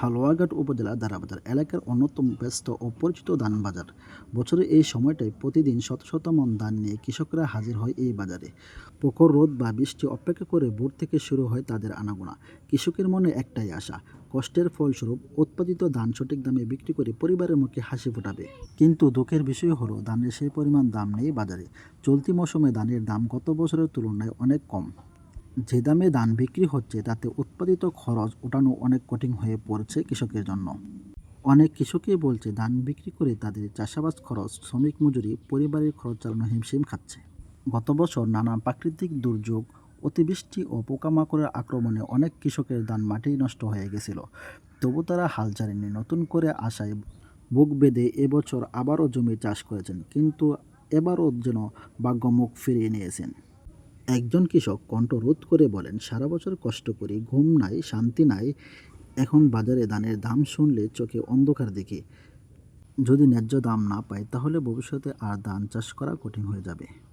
হালুয়াঘাট উপজেলা দারাবাজার এলাকার অন্যতম ব্যস্ত ও পরিচিত ধান বাজার। বছরের এই সময়টায় প্রতিদিন শত শত মন ধান নিয়ে কৃষকরা হাজির হয় এই বাজারে। প্রখর রোদ বা বৃষ্টি অপেক্ষা করে ভোর থেকে শুরু হয় তাদের আনাগোনা। কৃষকের মনে একটাই আশা, কষ্টের ফলস্বরূপ উৎপাদিত ধান সঠিক দামে বিক্রি করে পরিবারের মুখে হাসি ফোটাবে। কিন্তু দুঃখের বিষয় হলো, ধানের সেই পরিমাণ দাম নেই বাজারে। চলতি মৌসুমে ধানের দাম গত বছরের তুলনায় অনেক কম। যে দামে ধান বিক্রি হচ্ছে, তাতে উৎপাদিত খরচ ওঠানো অনেক কঠিন হয়ে পড়ছে কৃষকের জন্য। অনেক কৃষকই বলছে, ধান বিক্রি করে তাদের চাষাবাদ খরচ, শ্রমিক মজুরি, পরিবারের খরচ চালানো হিমশিম খাচ্ছে। গত বছর নানা প্রাকৃতিক দুর্যোগ, অতিবৃষ্টি ও পোকামাকড়ের আক্রমণে অনেক কৃষকের ধান মাটি নষ্ট হয়ে গেছিল। তবু তারা হাল ছাড়েনি, নতুন করে আশায় বুক বেঁধে এবছর আবারও জমি চাষ করেছেন, কিন্তু এবারও যেন ভাগ্যমুখ ফিরিয়ে নিয়েছেন। একজন কৃষক কণ্ঠ রোধ করে বলেন, সারা বছর কষ্ট করি ঘুম নাই, শান্তি নাই, এখন বাজারে ধানের দাম শুনলে চোখে অন্ধকার দেখি। যদি ন্যায্য দাম না পাই তাহলে ভবিষ্যতে আর ধান চাষ করা কঠিন হয়ে যাবে।